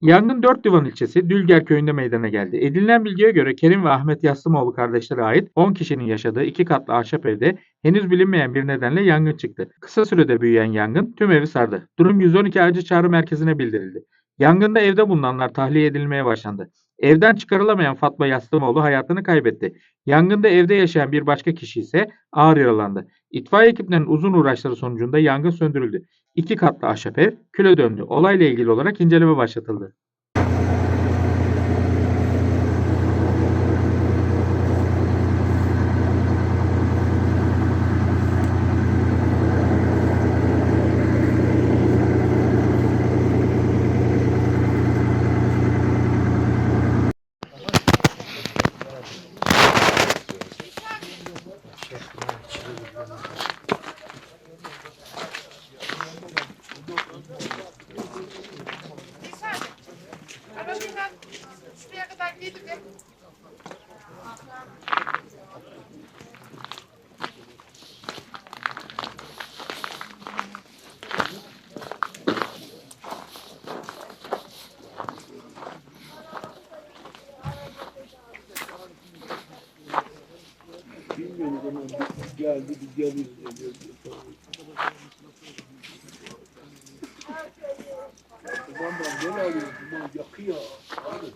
Yangın Dört Divan ilçesi Dülger köyünde meydana geldi. Edinilen bilgiye göre Kerim ve Ahmet Yastımoğlu kardeşlere ait 10 kişinin yaşadığı iki katlı ahşap evde henüz bilinmeyen bir nedenle yangın çıktı. Kısa sürede büyüyen yangın tüm evi sardı. Durum 112 acil çağrı merkezine bildirildi. Yangında evde bulunanlar tahliye edilmeye başlandı. Evden çıkarılamayan Fatma Yastımoğlu hayatını kaybetti. Yangında evde yaşayan bir başka kişi ise ağır yaralandı. İtfaiye ekiplerinin uzun uğraşları sonucunda yangın söndürüldü. İki katlı ahşap ev küle döndü. Olayla ilgili olarak inceleme başlatıldı. Arabayla şuraya kadar gidip de Bilmiyoruz ama geldi geliyoruz. geliyoruz. Ulan ben ne alıyorsun? Ulan yakıyor. Abi.